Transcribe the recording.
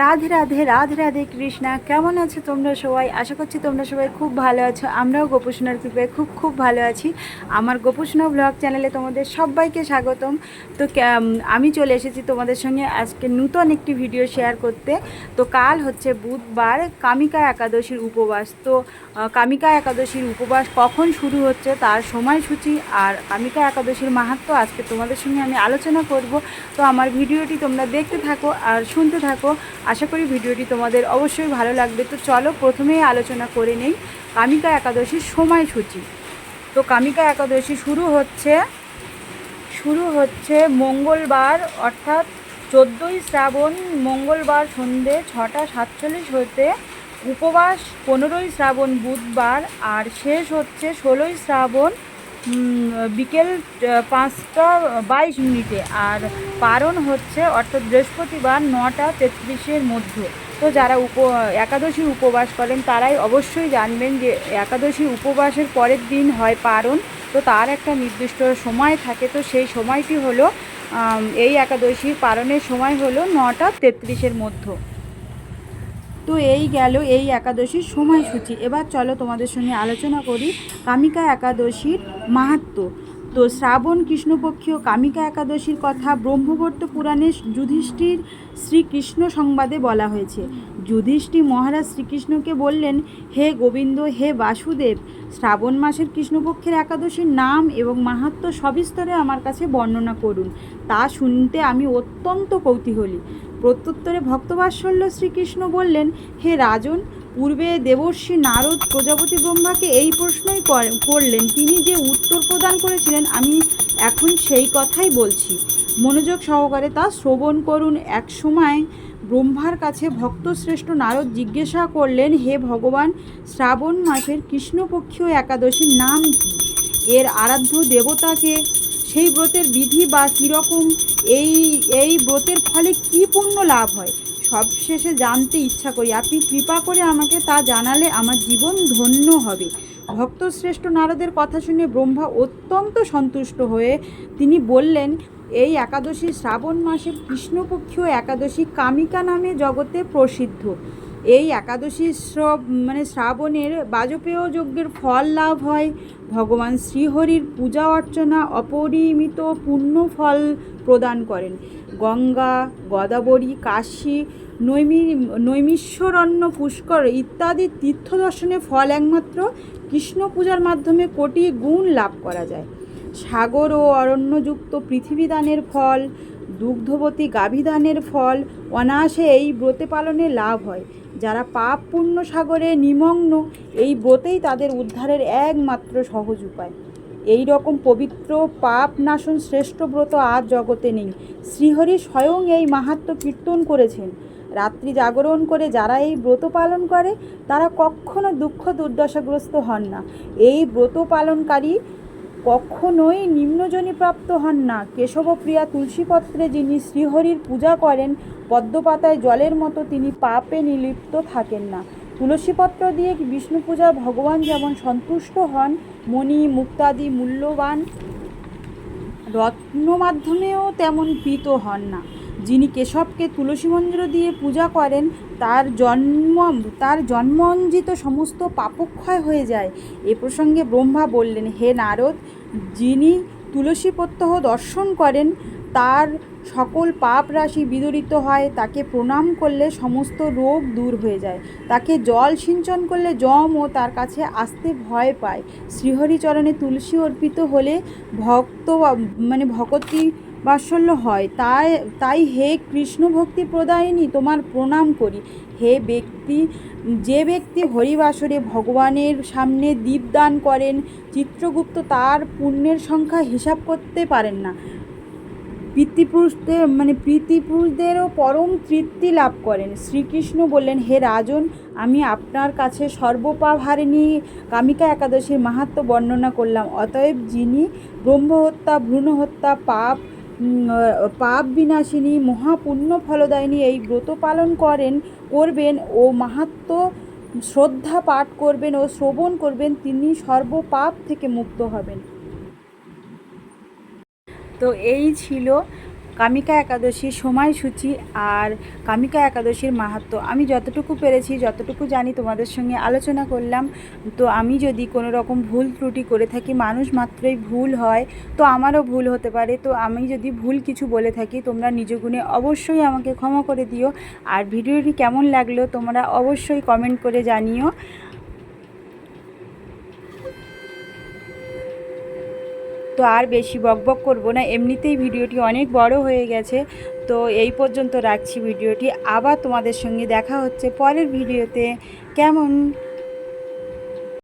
রাধে রাধে রাধে রাধে কৃষ্ণা, কেমন আছো তোমরা সবাই? আশা করছি তোমরা সবাই খুব ভালো আছো। আমরাও গোপোষণার কৃপায় খুব খুব ভালো আছি। আমার গোপোষণা ব্লগ চ্যানেলে তোমাদের সবাইকে স্বাগতম। তো আমি চলে এসেছি তোমাদের সঙ্গে আজকে নূতন একটি ভিডিও শেয়ার করতে। তো কাল হচ্ছে বুধবার কামিকা একাদশীর উপবাস। তো কামিকা একাদশীর উপবাস কখন শুরু হচ্ছে তার সময়সূচি আর কামিকা একাদশীর মাহাত্ম আজকে তোমাদের সঙ্গে আমি আলোচনা করব। তো আমার ভিডিওটি তোমরা দেখতে থাকো আর শুনতে থাকো। আশা করি ভিডিওটি তোমাদের অবশ্যই ভালো লাগবে। তো চলো প্রথমেই আলোচনা করে নেই কামিকা একাদশীর সময়সূচি। তো কামিকা একাদশী শুরু হচ্ছে শুরু হচ্ছে মঙ্গলবার, অর্থাৎ চোদ্দোই শ্রাবণ, মঙ্গলবার সন্ধে ছটা সাতচল্লিশ হতে উপবাস, পনেরোই শ্রাবণ বুধবার, আর শেষ হচ্ছে ষোলোই শ্রাবণ বিকেল পাঁচটা বাইশ মিনিটে। আর পারণ হচ্ছে, অর্থাৎ বৃহস্পতিবার নটা তেত্রিশের মধ্যে। তো যারা উপ, একাদশী উপবাস করেন, তারাই অবশ্যই জানবেন যে একাদশী উপবাসের পরের দিন হয় পারণ। তো তার একটা নির্দিষ্ট সময় থাকে। তো সেই সময়টি হলো এই একাদশীর পারণের সময় হলো নটা তেত্রিশের মধ্যে। তো এই গেল এই একাদশীর সময়সূচি। এবার চলো তোমাদের সঙ্গে আলোচনা করি কামিকা একাদশীর মাহাত্ম। তো শ্রাবণ কৃষ্ণপক্ষীয় কামিকা একাদশীর কথা ব্রহ্মবর্ত পুরাণে যুধিষ্ঠির শ্রীকৃষ্ণ সংবাদে বলা হয়েছে। যুধিষ্ঠির মহারাজ শ্রীকৃষ্ণকে বললেন, হে গোবিন্দ, হে বাসুদেব, শ্রাবণ মাসের কৃষ্ণপক্ষের একাদশীর নাম এবং মাহাত্ম সবিস্তরে আমার কাছে বর্ণনা করুন। তা শুনতে আমি অত্যন্ত কৌতূহলী। প্রত্যুত্তরে ভক্তবাৎসল্য শ্রীকৃষ্ণ বললেন, হে রাজন, পূর্বে দেবর্ষি নারদ প্রজাপতি ব্রহ্মাকে এই প্রশ্নই কর- করলেন। তিনি যে উত্তর প্রদান করেছিলেন, আমি এখন সেই কথাই বলছি। মনোযোগ সহকারে তা শ্রবণ করুন। এক সময় ব্রহ্মার কাছে ভক্তশ্রেষ্ঠ নারদ জিজ্ঞাসা করলেন, হে ভগবান, শ্রাবণ মাসের কৃষ্ণপক্ষীয় একাদশীর নাম কি? এর আরাধ্য দেবতাকে সেই ব্রতের বিধি বা কীরকম এই এই ব্রতের ফলে কি পুণ্য লাভ হয়? সবশেষে জানতে ইচ্ছা করি, আপনি কৃপা করে আমাকে তা জানালে আমার জীবন ধন্য হবে। ভক্তশ্রেষ্ঠ নারদের কথা শুনে ব্রহ্মা অত্যন্ত সন্তুষ্ট হয়ে তিনি বললেন, এই একাদশী শ্রাবণ মাসের কৃষ্ণপক্ষীয় একাদশী কামিকা নামে জগতে প্রসিদ্ধ। এই একাদশী শ্রব মানে শ্রাবণের বাজপেয় যজ্ঞের ফল লাভ হয়। ভগবান শ্রীহরির পূজা অর্চনা অপরিমিত পূর্ণ ফল প্রদান করেন। গঙ্গা, গদাবরী, কাশী, নৈমি, নৈমিশ্বরণ্য, পুষ্কর ইত্যাদি তীর্থ দর্শনের ফল একমাত্র কৃষ্ণ পূজার মাধ্যমে কোটি গুণ লাভ করা যায়। সাগর ও অরণ্যযুক্ত পৃথিবীদানের ফল, দুগ্ধবতী গাভীদানের ফল অনায়াসে এই ব্রতে পালনে লাভ হয়। যারা পাপ পুণ্য সাগরে নিমগ্ন, এই ব্রতেই তাদের উদ্ধারের একমাত্র সহজ উপায়। এই রকম পবিত্র পাপ নাশন শ্রেষ্ঠ ব্রত আজ জগতে নেই। শ্রীহরি স্বয়ং এই মাহাত্ম কীর্তন করেছেন। রাত্রি জাগরণ করে যারা এই ব্রত পালন করে, তারা কখনো দুঃখ দুর্দশাগ্রস্ত হন না। এই ব্রত পালনকারী কখনোই নিম্নজনী প্রাপ্ত হন না। কেশবপ্রিয়া তুলসীপত্রে যিনি শ্রীহরির পূজা করেন, পদ্মপাতায় জলের মতো তিনি পাপে নিলিপ্ত থাকেন না। তুলসীপত্র দিয়ে বিষ্ণু পূজা ভগবান যেমন সন্তুষ্ট হন, মণি, মুক্তাদি মূল্যবান রত্ন মাধ্যমেও তেমন পীত হন না। যিনি কেশবকে তুলসী মন্দির দিয়ে পূজা করেন, তার জন্ম, তার জন্মঞ্জিত সমস্ত পাপক্ষয় হয়ে যায়। এ প্রসঙ্গে ব্রহ্মা বললেন, হে নারদ, যিনি তুলসী প্রত্যহ দর্শন করেন, তার সকল পাপ রাশি বিদরিত হয়। তাকে প্রণাম করলে সমস্ত রোগ দূর হয়ে যায়। তাকে জল সিঞ্চন করলে ও তার কাছে আসতে ভয় পায়। শ্রীহরিচরণে তুলসী অর্পিত হলে ভক্ত মানে ভকতি বাৎসল্য হয়। তাই তাই হে কৃষ্ণ ভক্তি প্রদায়িনী, তোমার প্রণাম করি। হে ব্যক্তি, যে ব্যক্তি হরিবাসরে ভগবানের সামনে দীপদান করেন, চিত্রগুপ্ত তার পুণ্যের সংখ্যা হিসাব করতে পারেন না। পিতৃপুরুষদের মানে প্রীতিপুরুষদেরও পরম তৃপ্তি লাভ করেন। শ্রীকৃষ্ণ বললেন, হে রাজন, আমি আপনার কাছে সর্বপাভারিণী কামিকা একাদশীর মাহাত্ম বর্ণনা করলাম। অতএব যিনি ব্রহ্মহত্যা, ভ্রূণহত্যা, পাপ পাপ বিনাশিনী মহাপুণ্য ফলদায়িনী এই ব্রত পালন করেন, করবেন ও মাহাত্ম শ্রদ্ধা পাঠ করবেন ও শ্রবণ করবেন, তিনি সর্বপাপ থেকে মুক্ত হবেন। তো এই ছিল কামিকা একাদশীর সময়সূচি আর কামিকা একাদশীর মাহাত্ম্য আমি যতটুকু পেরেছি, যতটুকু জানি তোমাদের সঙ্গে আলোচনা করলাম। তো আমি যদি কোনো রকম ভুল ত্রুটি করে থাকি, মানুষ মাত্রই ভুল হয়, তো আমারও ভুল হতে পারে। তো আমি যদি ভুল কিছু বলে থাকি, তোমরা নিজ গুণে অবশ্যই আমাকে ক্ষমা করে দিও। আর ভিডিওটি কেমন লাগল, তোমরা অবশ্যই কমেন্ট করে জানিও। তো আর বেশি বকবক করব না। এমনিতেই ভিডিওটি অনেক বড় হয়ে গেছে। তো এই পর্যন্ত রাখছি ভিডিওটি। আবার তোমাদের সঙ্গে দেখা হচ্ছে পরের ভিডিওতে। কেমন?